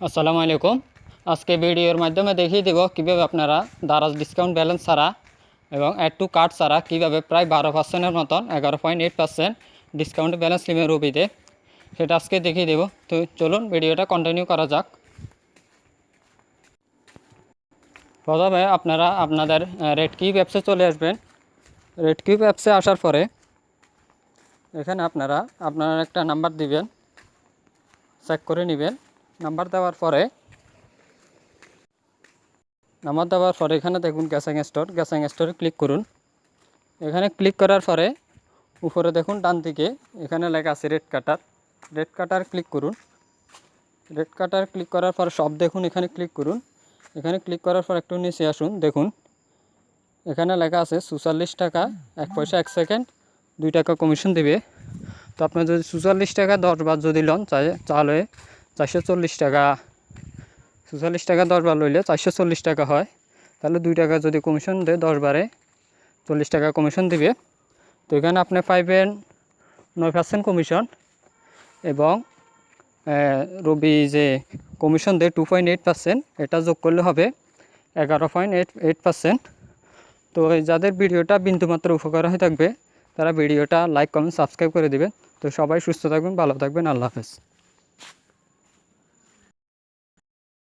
আসসালামু আলাইকুম। আজকে ভিডিওর মাধ্যমে দেখিয়ে দেব কীভাবে আপনারা দারাজ ডিসকাউন্ট ব্যালেন্স ছাড়া এবং অ্যাড টু কার্ড ছাড়া কীভাবে প্রায় বারো পার্সেন্টের মতন, এগারো point eight percent discount balance লিমের রুবিতে সেটা আজকে দেখিয়ে দেব। তো চলুন ভিডিওটা কন্টিনিউ করা যাক। প্রথমে আপনারা আপনাদের রেড কিউব অ্যাপসে চলে আসবেন। রেড কিউব অ্যাপসে আসার পরে এখানে আপনারা আপনারা একটা নাম্বার দিবেন চেক করে নেবেন। নাম্বার দেওয়ার পরে, নাম্বার দেওয়ার পরে এখানে দেখুন গ্যাসাং স্টোর, গ্যাসাং স্টোরে ক্লিক করুন। এখানে ক্লিক করার পরে উপরে দেখুন ডান দিকে এখানে লেখা আছে red cutter. Red cutter click করুন। রেড কাটার ক্লিক করার পর সব দেখুন, এখানে ক্লিক করুন। এখানে ক্লিক করার পর একটু নিচে আসুন, দেখুন। এখানে লেখা আছে চুয়াল্লিশ টাকা, এক পয়সা, এক সেকেন্ড, দুই টাকা কমিশন দেবে। তো আপনার যদি চুয়াল্লিশ টাকা দশ বার যদি লন চাই, তাহলে চারশো চল্লিশ টাকা। চুয়াল্লিশ টাকা দশ বার লইলে চারশো চল্লিশ টাকা হয়। তাহলে দুই টাকা যদি কমিশন দেয় দশ বারে, চল্লিশ টাকা কমিশন দিবে। তো এখানে আপনি পাইবেন নয় পার্সেন্ট কমিশন এবং রবি যে কমিশন দেয় টু পয়েন্ট এইট পার্সেন্ট এটা যোগ করলে হবে এগারো পয়েন্ট এইট এইট পার্সেন্ট তো যাদের ভিডিওটা বিন্দুমাত্র উপকার হয়ে থাকবে, তারা ভিডিওটা লাইক কমেন্ট সাবস্ক্রাইব করে দেবেন। তো সবাই সুস্থ থাকবেন, ভালো থাকবেন, আল্লাহ হাফেজ।